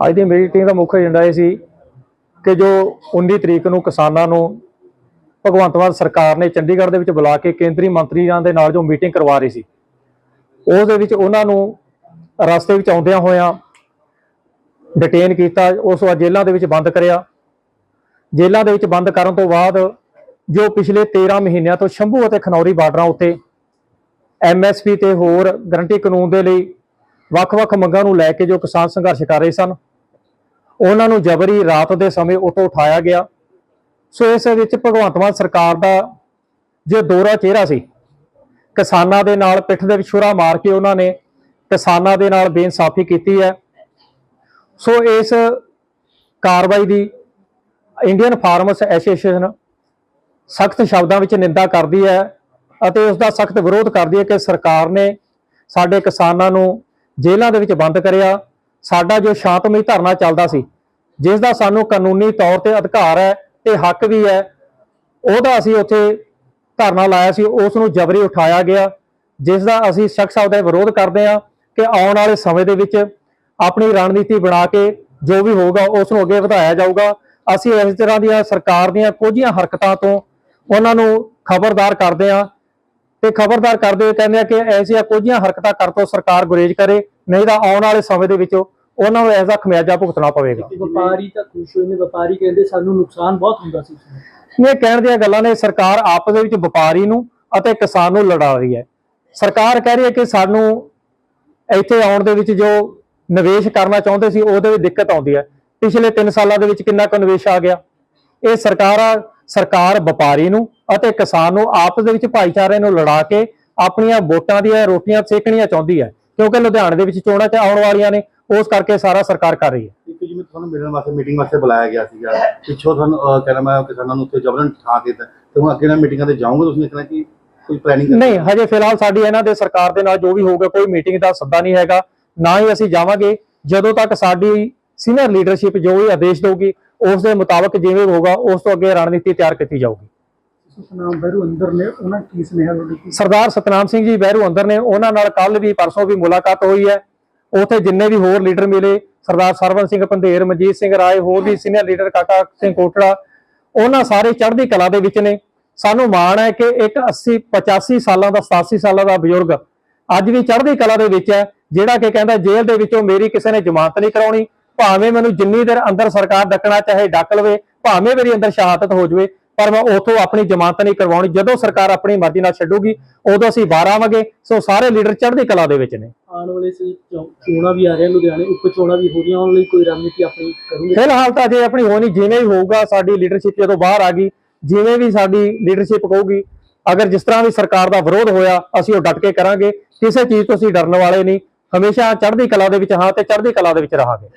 ਅੱਜ ਦੀ ਮੀਟਿੰਗ ਦਾ ਮੁੱਖ ਏਜੰਡਾ ਇਹ ਸੀ ਕਿ ਜੋ 19 ਤਰੀਕ ਨੂੰ ਕਿਸਾਨਾਂ ਨੂੰ ਭਗਵੰਤ ਮਾਨ ਸਰਕਾਰ ਨੇ ਚੰਡੀਗੜ੍ਹ ਦੇ ਵਿੱਚ ਬੁਲਾ ਕੇ ਕੇਂਦਰੀ ਮੰਤਰੀਆਂ ਦੇ ਨਾਲ ਜੋ ਮੀਟਿੰਗ ਕਰਵਾ ਰਹੀ ਸੀ ਉਸ ਦੇ ਵਿੱਚ ਉਹਨਾਂ ਨੂੰ ਰਸਤੇ ਵਿੱਚ ਆਉਂਦਿਆਂ ਹੋਇਆਂ ਡਿਟੇਨ ਕੀਤਾ, ਉਸ ਤੋਂ ਬਾਅਦ ਜੇਲ੍ਹਾਂ ਦੇ ਵਿੱਚ ਬੰਦ ਕਰਿਆ। ਜੇਲ੍ਹਾਂ ਦੇ ਵਿੱਚ ਬੰਦ ਕਰਨ ਤੋਂ ਬਾਅਦ ਜੋ ਪਿਛਲੇ 13 ਮਹੀਨਿਆਂ ਤੋਂ ਸ਼ੰਭੂ ਅਤੇ ਖਨੌਰੀ ਬਾਰਡਰਾਂ ਉੱਤੇ ਐਮਐਸਪੀ ਤੇ ਹੋਰ ਗਰੰਟੀ ਕਾਨੂੰਨ ਦੇ ਲਈ ਵੱਖ-ਵੱਖ ਮੰਗਾਂ ਨੂੰ ਲੈ ਕੇ ਜੋ ਕਿਸਾਨ ਸੰਘਰਸ਼ ਕਰ ਰਹੇ ਸਨ, ਉਹਨਾਂ ਨੂੰ ਜਬਰੀ ਰਾਤ ਦੇ ਸਮੇਂ ਉੱਤੋਂ ਉਠਾਇਆ ਗਿਆ। ਸੋ ਇਸ ਵਿੱਚ ਭਗਵੰਤ ਮਾਨ ਸਰਕਾਰ ਦਾ ਜੋ ਦੋਰਾ ਚਿਹਰਾ ਸੀ, ਕਿਸਾਨਾਂ ਦੇ ਨਾਲ ਪਿੱਠ ਦੇ ਵਿੱਚ ਛੁਰਾ ਮਾਰ ਕੇ ਉਹਨਾਂ ਨੇ ਕਿਸਾਨਾਂ ਦੇ ਨਾਲ ਬੇਇਨਸਾਫੀ ਕੀਤੀ ਹੈ। ਸੋ ਇਸ ਕਾਰਵਾਈ ਦੀ ਇੰਡੀਅਨ ਫਾਰਮਰਸ ਐਸੋਸੀਏਸ਼ਨ ਸਖਤ ਸ਼ਬਦਾਂ ਵਿੱਚ ਨਿੰਦਾ ਕਰਦੀ ਹੈ ਅਤੇ ਉਸ ਦਾ ਸਖਤ ਵਿਰੋਧ ਕਰਦੀ ਹੈ ਕਿ ਸਰਕਾਰ ਨੇ ਸਾਡੇ ਕਿਸਾਨਾਂ ਨੂੰ ਜੇਲ੍ਹਾਂ ਦੇ ਵਿੱਚ ਬੰਦ ਕਰਿਆ। ਸਾਡਾ ਜੋ ਸ਼ਾਂਤਮਈ ਧਰਨਾ ਚੱਲਦਾ ਸੀ ਜਿਸ ਦਾ ਸਾਨੂੰ ਕਾਨੂੰਨੀ ਤੌਰ ਤੇ ਅਧਿਕਾਰ ਹੈ ਤੇ ਹੱਕ ਵੀ ਹੈ, ਉਹਦਾ ਅਸੀਂ ਉੱਥੇ ਧਰਨਾ ਲਾਇਆ ਸੀ ਉਸ ਨੂੰ ਜਬਰੀ ਉਠਾਇਆ ਗਿਆ ਜਿਸ ਦਾ ਅਸੀਂ ਸਖਤ ਸਾਹਿਬ ਦਾ ਵਿਰੋਧ ਕਰਦੇ ਹਾਂ ਕਿ ਆਉਣ ਵਾਲੇ ਸਮੇਂ ਦੇ ਵਿੱਚ ਆਪਣੀ ਰਣਨੀਤੀ ਬਣਾ ਕੇ ਜੋ ਵੀ ਹੋਊਗਾ ਉਸ ਨੂੰ ਅੱਗੇ ਵਧਾਇਆ ਜਾਊਗਾ। ਅਸੀਂ ਇਸ ਤਰ੍ਹਾਂ ਦੀਆਂ ਸਰਕਾਰ ਦੀਆਂ ਕੁਝੀਆਂ ਹਰਕਤਾਂ ਤੋਂ ਉਹਨਾਂ ਨੂੰ ਖਬਰਦਾਰ ਕਰਦੇ ਹਾਂ। ਤੇ ਖਬਰਦਾਰ ਕਰਦੇ ਹੋਏ ਕਹਿੰਦੇ ਆ ਕਿ ਐਸੀਆਂ ਕੁਝੀਆਂ ਹਰਕਤਾਂ ਕਰ ਤੋਂ ਸਰਕਾਰ ਗੁਰੇਜ਼ ਕਰੇ ਨਹੀਂ ਤਾਂ ਆਉਣ ਵਾਲੇ ਸਮੇਂ ਦੇ ਵਿੱਚ ਉਹਨਾਂ ਨੂੰ ਐਸਾ ਖਮਿਆਜਾ ਭੁਗਤਣਾ ਪਵੇਗਾ। ਵਪਾਰੀ ਤਾਂ ਖੁਸ਼ ਹੋਏ ਨੇ ਵਪਾਰੀ ਕਹਿੰਦੇ ਸਾਨੂੰ ਨੁਕਸਾਨ ਬਹੁਤ ਹੁੰਦਾ ਸੀ। ਇਹ ਕਹਿਣ ਦੀਆਂ ਗੱਲਾਂ ਨੇ ਸਰਕਾਰ ਆਪਸ ਦੇ ਵਿੱਚ ਵਪਾਰੀ ਨੂੰ ਅਤੇ ਕਿਸਾਨ ਨੂੰ ਲੜਾ ਰਹੀ ਹੈ। ਸਰਕਾਰ ਕਹਿ ਰਹੀ ਹੈ ਕਿ ਸਾਨੂੰ ਇੱਥੇ ਆਉਣ ਦੇ ਵਿੱਚ ਜੋ ਨਿਵੇਸ਼ ਕਰਨਾ ਚਾਹੁੰਦੇ ਸੀ ਉਹਦੇ ਵਿੱਚ ਦਿੱਕਤ ਆਉਂਦੀ ਹੈ। ਪਿਛਲੇ 3 ਸਾਲਾਂ ਦੇ ਵਿੱਚ ਕਿੰਨਾ ਕੁ ਨਿਵੇਸ਼ ਆ ਗਿਆ। ਇਹ ਸਰਕਾਰ ਆ ਸਰਕਾਰ ਵਪਾਰੀ ਨੂੰ ਅਤੇ ਕਿਸਾਨ ਨੂੰ ਆਪਸ ਦੇ ਵਿੱਚ ਭਾਈਚਾਰੇ ਨੂੰ ਲੜਾ ਕੇ ਆਪਣੀਆਂ ਵੋਟਾਂ ਦੀਆਂ ਰੋਟੀਆਂ ਸੇਕਣੀਆਂ ਚਾਹੁੰਦੀ ਹੈ। ਕਿਉਂਕਿ ਲੁਧਿਆਣੇ ਦੇ ਵਿੱਚ ਚੋਣਾਂ ਚ ਆਉਣ ਵਾਲੀਆਂ ਨੇ ਉਸ ਕਰਕੇ ਸਾਰਾ ਸਰਕਾਰ ਕਰ ਰਹੀ ਹੈ। ਇੱਕ ਜਿਵੇਂ ਤੁਹਾਨੂੰ ਮਿਲਣ ਵਾਸਤੇ ਮੀਟਿੰਗ ਵਾਸਤੇ ਬੁਲਾਇਆ ਗਿਆ ਸੀਗਾ। ਪਿੱਛੋਂ ਤੁਹਾਨੂੰ ਅਹ, ਕਹਿਣਾ ਮੈਂ ਕਿਸਾਨਾਂ ਨੂੰ ਉੱਥੇ ਜਬਰਨ ਠਾ ਕੇ ਤੇ ਤੇ ਹੁਣ ਅੱਗੇ ਨਾਲ ਮੀਟਿੰਗਾਂ ਤੇ ਜਾਓਗੇ ਤੁਸੀਂ ਦੇਖਣਾ ਕਿ ਕੋਈ ਪਲੈਨਿੰਗ ਨਹੀਂ ਹਜੇ ਫਿਲਹਾਲ ਸਾਡੀ ਇਹਨਾਂ ਦੇ ਸਰਕਾਰ ਦੇ ਨਾਲ ਜੋ ਵੀ ਹੋਊਗਾ ਕੋਈ ਮੀਟਿੰਗ ਦਾ ਸੱਦਾ ਨਹੀਂ ਹੈਗਾ। ਨਾ ਹੀ ਅਸੀਂ ਜਾਵਾਂਗੇ। ਜਦੋਂ ਤੱਕ ਸਾਡੀ ਸੀਨੀਅਰ ਲੀਡਰਸ਼ਿਪ ਜੋ ਵੀ ਆਦੇਸ਼ ਦੇਊਗੀ ਉਸ ਦੇ ਮੁਤਾਬਕ ਜਿਵੇਂ ਹੋਊਗਾ ਉਸ ਤੋਂ ਅੱਗੇ ਰਣਨੀਤੀ ਤਿਆਰ ਕੀਤੀ ਜਾਊਗੀ। ਸਤਨਾਮ ਬਹਿਰੂ ਅੰਦਰ ਨੇ ਉਹਨਾਂ ਕੀ ਸੁਨੇਹਾ ਦਿੱਤੀ ਸਰਦਾਰ ਸਤਨਾਮ ਸਿੰਘ ਜੀ ਬਹਿਰੂ ਅੰਦਰ ਨੇ ਉਹਨਾਂ ਨਾਲ ਕੱਲ ਵੀ ਪਰਸੋਂ ਵੀ ਮੁਲਾਕਾਤ ਹੋਈ ਹੈ। ਉੱਥੇ ਜਿੰਨੇ ਵੀ ਹੋਰ ਲੀਡਰ ਮਿਲੇ ਸਰਦਾਰ ਸਰਵਨ ਸਿੰਘ ਪੰਧੇਰ ਮਨਜੀਤ ਸਿੰਘ ਰਾਏ ਹੋਰ ਵੀ ਸੀਨੀਅਰ ਲੀਡਰ ਕਾਕਾ ਸਿੰਘ ਕੋਟੜਾ ਉਹਨਾਂ ਸਾਰੇ ਚੜ੍ਹਦੀ ਕਲਾ ਦੇ ਵਿੱਚ ਨੇ। ਸਾਨੂੰ ਮਾਣ ਹੈ ਕਿ ਇੱਕ 80 85 ਸਾਲਾਂ ਦਾ 87 ਸਾਲਾਂ ਦਾ ਬਜ਼ੁਰਗ ਅੱਜ ਵੀ ਚੜ੍ਹਦੀ ਕਲਾ ਦੇ ਵਿੱਚ ਹੈ ਜਿਹੜਾ ਕਿ ਕਹਿੰਦਾ ਜੇਲ੍ਹ ਦੇ ਵਿੱਚੋਂ ਮੇਰੀ ਕਿਸੇ ਨੇ ਜ਼ਮਾਨਤ ਨਹੀਂ ਕਰਾਉਣੀ। ਭਾਵੇਂ ਮੈਨੂੰ ਜਿੰਨੀ ਦੇਰ ਅੰਦਰ ਸਰਕਾਰ ਡੱਕਣਾ ਚਾਹੇ ਡੱਕ ਲਵੇ ਭਾਵੇਂ ਮੇਰੀ ਅੰਦਰ ਸ਼ਹਾਦਤ ਹੋ ਜਾਵੇ ਪਰ ਮੈਂ ਉਥੋਂ ਆਪਣੀ ਜ਼ਮਾਨਤ ਨਹੀਂ ਕਰਵਾਉਣੀ। ਜਦੋਂ ਸਰਕਾਰ ਆਪਣੀ ਮਰਜ਼ੀ ਨਾਲ ਛੱਡੂਗੀ ਉਦੋਂ ਅਸੀਂ ਬਾਹਰ ਆਵਾਂਗੇ ਸੋ ਸਾਰੇ ਲੀਡਰ ਚੜ੍ਹਦੀ ਕਲਾ ਦੇ ਵਿੱਚ ਨੇ। ਆਉਣ ਵਾਲੇ ਸੀ ਚੋਣਾਂ ਵੀ ਆ ਰਹੀਆਂ ਲੁਧਿਆਣੇ ਉਪ ਚੋਣਾਂ ਵੀ ਹੋ ਰਹੀਆਂ ਉਹਨਾਂ ਲਈ ਕੋਈ ਰਣਨੀਤੀ ਆਪਣੀ ਕਰੂਗੇ? ਫਿਲਹਾਲ ਤਾਂ ਜੇ ਆਪਣੀ ਹੋਣੀ ਜਿਵੇਂ ਵੀ ਹੋਊਗਾ ਸਾਡੀ ਲੀਡਰਸ਼ਿਪ ਜਦੋਂ ਬਾਹਰ ਆ ਗਈ ਜਿਵੇਂ ਵੀ ਸਾਡੀ ਲੀਡਰਸ਼ਿਪ ਕਹੂਗੀ ਅਗਰ ਜਿਸ ਤਰ੍ਹਾਂ ਵੀ ਸਰਕਾਰ ਦਾ ਵਿਰੋਧ ਹੋਇਆ ਅਸੀਂ ਉਹ ਡਟ ਕੇ ਕਰਾਂਗੇ। ਕਿਸੇ ਚੀਜ਼ ਤੋਂ ਅਸੀਂ ਡਰਨ ਵਾਲੇ ਨਹੀਂ। ਹਮੇਸ਼ਾ ਚੜ੍ਹਦੀ ਕਲਾ ਦੇ ਵਿੱਚ ਹਾਂ ਤੇ ਚੜ੍ਹਦੀ ਕਲਾ ਦੇ ਵਿੱਚ ਰਹਾਂਗੇ।